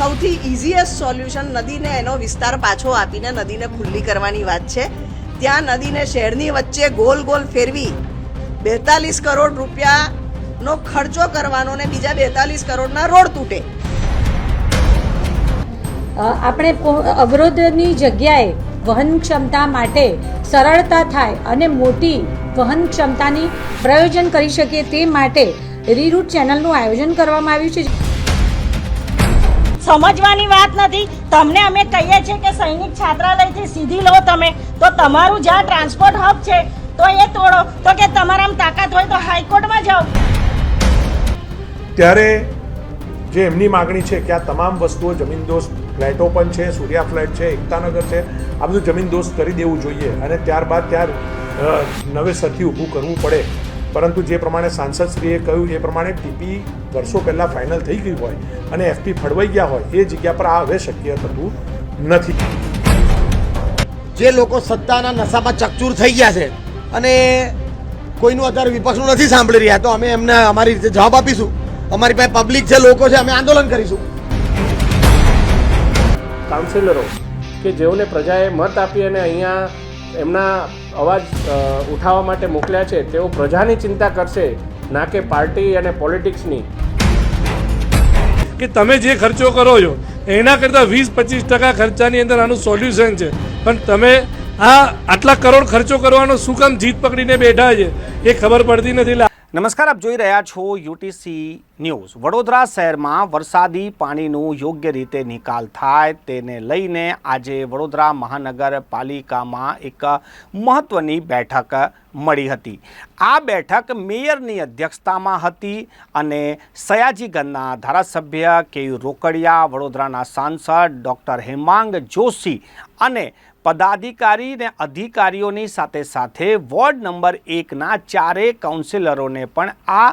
સૌથી easiest solution નદીને એનો વિસ્તાર પાછો આપીને નદીને ખુલ્લી કરવાની વાત છે. ત્યાં નદીને શહેરની વચ્ચે ગોલ ગોલ ફેરવી બેતાલીસ કરોડ રૂપિયાનો ખર્ચો કરવાનો ને બીજા બેતાલીસ કરોડના રોડ તૂટે. આપણે અવરોધની જગ્યાએ વહન ક્ષમતા માટે સરળતા થાય અને મોટી વહન ક્ષમતાની પ્રયોજન કરી શકીએ તે માટે રીરૂટ ચેનલનું આયોજન કરવામાં આવ્યું છે. સમજવાની વાત નથી. તમને અમે કહીએ છીએ કે સૈનિક છાત્રાલયથી સીધી લો તમે. તો તમારું જ્યાં ટ્રાન્સપોર્ટ હબ છે, તો એ તોડો. તો કે તમારામાં તાકાત હોય તો હાઈકોર્ટમાં જાઓ. ત્યારે જે એમની માગણી છે કે આ તમામ વસ્તુઓ જમીનદોસ્ત ફ્લેટો પણ છે, સૂર્યા ફ્લેટ છે, એકતાનગર છે, આ બધું જમીનદોસ્ત કરી દેવું જોઈએ. અને ત્યારબાદ ત્યાર નવેસરથી ઊભું કરવું પડે. પરંતુ જે પ્રમાણે સાંસદશ્રીએ કહ્યું એ પ્રમાણે ટીપી વર્ષો પહેલાં ફાઇનલ થઈ ગઈ હોય અને એફપી ફળવાઈ ગયા હોય એ જગ્યા પર આ હવે શક્ય થતું નથી. જે લોકો સત્તાના નશામાં ચકચૂર થઈ ગયા છે અને કોઈનું અત્યારે વિપક્ષનું નથી સાંભળી રહ્યા તો અમે એમને અમારી રીતે જવાબ આપીશું. અમારી પાસે પબ્લિક છે લોકો છે અમે આંદોલન કરીશું. કાઉન્સિલરો કે જેઓને પ્રજાએ મત આપી અને અહીંયા એમના અવાજ ઉઠાવવા માટે મોકલ્યા છે. તેઓ પ્રજાની ચિંતા કરશે, ના કે પાર્ટી અને પોલિટિક્સની. કે તમે જે ખર્ચો કરો છો, એના કરતાં વીસ, પચીસ ટકા ખર્ચાની અંદર આનું સોલ્યુશન છે. પણ તમે આ આટલા કરોડ ખર્ચો કરવાનો શું કામ જીત પકડીને બેઠા છે? એ ખબર પડતી નથી. નમસ્કાર, આપ જોઈ રહ્યા છો યુટીસી ન્યૂઝ. વડોદરા શહેરમાં વરસાદી પાણીનું યોગ્ય રીતે નિકાલ થાય તેને લઈને આજે વડોદરા મહાનગરપાલિકામાં એક મહત્વની બેઠક મળી હતી. આ બેઠક મેયરની અધ્યક્ષતામાં હતી અને સયાજીગંજના ધારાસભ્ય કે રોકડિયા વડોદરાના સાંસદ ડૉક્ટર હેમાંગ જોશી અને પદાધિકારી ને અધિકારીઓની સાથે સાથે વોર્ડ નંબર એકના ચારેય કાઉન્સિલરોને પણ આ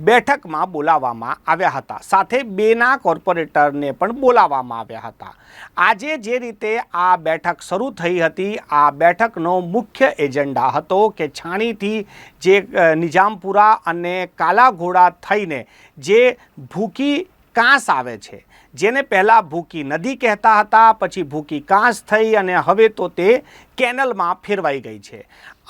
બેઠકમાં બોલાવવામાં આવ્યા હતા. સાથે બેના કોર્પોરેટરને પણ બોલાવવામાં આવ્યા હતા. આજે જે રીતે આ બેઠક શરૂ થઈ હતી, આ બેઠકનો મુખ્ય એજન્ડા હતો કે છાણીથી જે નિજામપુરા અને કાલાઘોડા થઈને જે ભૂકી કાંસ આવે છે. જેને પહેલાં ભૂકી નદી કહેતા હતા, પછી ભૂકી કાંસ થઈ અને હવે તો તે કેનલમાં ફેરવાઈ ગઈ છે.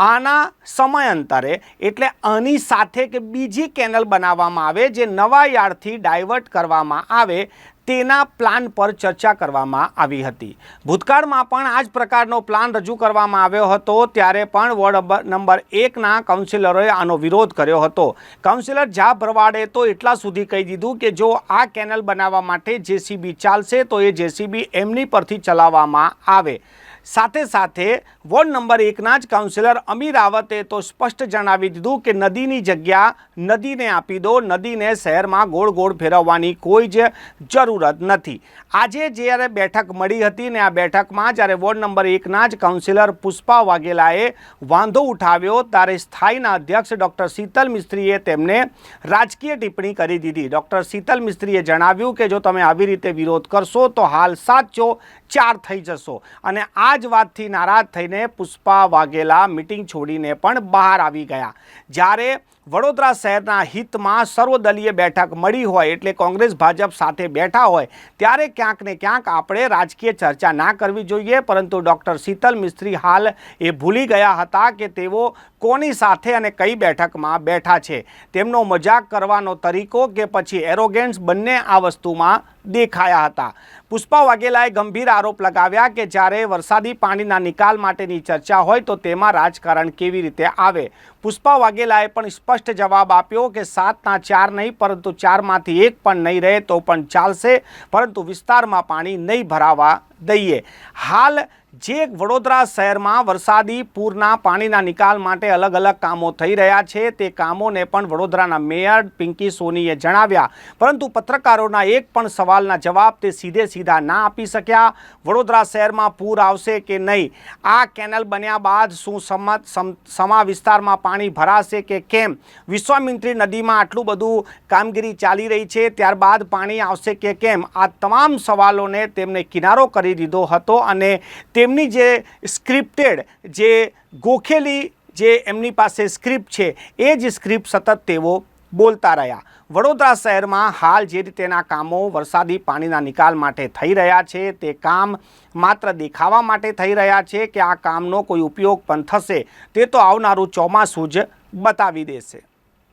આના સમયાંતરે એટલે આની સાથે કે બીજી કેનલ બનાવવામાં આવે, જે નવા યાર્ડથી ડાયવર્ટ કરવામાં આવે તેના પ્લાન પર ચર્ચા કરવામાં આવી હતી. ભૂતકાળમાં પણ આ જ પ્રકારનો પ્લાન રજૂ કરવામાં આવ્યો હતો, ત્યારે પણ વોર્ડ નંબર- એકના કાઉન્સિલરોએ આનો વિરોધ કર્યો હતો. કાઉન્સિલર ઝા ભરવાડે તો એટલા સુધી કહી દીધું કે જો આ કેનલ બનાવવા માટે જેસીબી ચાલશે, તો એ જેસીબી એમની પરથી ચલાવવામાં આવે. સાથે સાથે વોર્ડ નંબર એકના જ કાઉન્સિલર અમીર રાવતે તો સ્પષ્ટ જણાવી દીધું કે નદીની જગ્યા નદીને આપી દો, નદીને શહેરમાં ગોળ ગોળ ફેરવવાની કોઈ જ જરૂરત નથી. આજે જ્યારે બેઠક મળી હતી ને આ બેઠકમાં જ્યારે વોર્ડ નંબર એકના જ કાઉન્સિલર પુષ્પા વાઘેલાએ વાંધો ઉઠાવ્યો, ત્યારે સ્થાયીના અધ્યક્ષ ડૉક્ટર શીતલ મિસ્ત્રીએ તેમને રાજકીય ટિપ્પણી કરી દીધી. ડૉક્ટર શીતલ મિસ્ત્રીએ જણાવ્યું કે જો તમે આવી રીતે વિરોધ કરશો તો હાલ સાચો ચાર થઈ જશો. અને આ જ વાતથી નારાજ થઈને પુષ્પા વાઘેલા મિટિંગ છોડીને પણ બહાર આવી ગયા. જ્યારે વડોદરા શહેરના હિતમાં સર્વદલીય બેઠક મળી હોય એટલે કોંગ્રેસ, ભાજપ સાથે બેઠા હોય, ત્યારે ક્યાંક ને ક્યાંક આપણે રાજકીય ચર્ચા ના કરવી જોઈએ, પરંતુ ડૉક્ટર શીતલ મિસ્ત્રી હાલ એ ભૂલી ગયા હતા કે તેઓ કોની સાથે અને કઈ બેઠકમાં બેઠા છે? તેમનો મજાક કરવાનો તરીકો કે પછી એરોગેન્સ બંને આ વસ્તુમાં દેખાયા હતા. પુષ્પા વાઘેલાએ ગંભીર આરોપ લગાવ્યા કે જ્યારે વરસાદી પાણીના નિકાલ માટેની ચર્ચા હોય તો તેમાં રાજકારણ કેવી રીતે આવે? પુષ્પા વાઘેલાએ પણ સ્પષ્ટ જવાબ આપ્યો કે સાતના ચાર નહીં, પરંતુ ચારમાંથી એક પણ નહીં રહે તો પણ ચાલશે, પરંતુ વિસ્તારમાં પાણી નહીં ભરાવા દઈએ. હાલ જે વડોદરા શહેરમાં વરસાદી પૂરના પાણીના નિકાલ માટે અલગ અલગ કામો થઈ રહ્યા છે, તે કામોને પણ વડોદરાના મેયર પિંકી સોનીએ જણાવ્યા. પરંતુ પત્રકારોના એક પણ સવાલના જવાબ તે સીધે સીધા ના આપી શક્યા. વડોદરા શહેરમાં પૂર આવશે કે નહીં? આ કેનલ બન્યા બાદ શું સમા વિસ્તારમાં પાણી ભરાશે કે કેમ? વિશ્વામિત્રી નદીમાં આટલું બધું કામગીરી ચાલી રહી છે, ત્યારબાદ પાણી આવશે કે કેમ? આ તમામ સવાલોને તેમને કિનારો કરી દીધો હતો અને તેમની જે સ્ક્રિપ્ટેડ, જે ગોખેલી જે એમની પાસે સ્ક્રિપ્ટ છે, એ જ સ્ક્રિપ્ટ સતત તેઓ બોલતા રહ્યા. વડોદરા શહેરમાં હાલ જે રીતેના કામો વરસાદી પાણીના નિકાલ માટે થઈ રહ્યા છે, તે કામ માત્ર દેખાવા માટે થઈ રહ્યા છે કે આ કામનો કોઈ ઉપયોગ પણ થશે, તે તો આવનારું ચોમાસું જ બતાવી દેશે.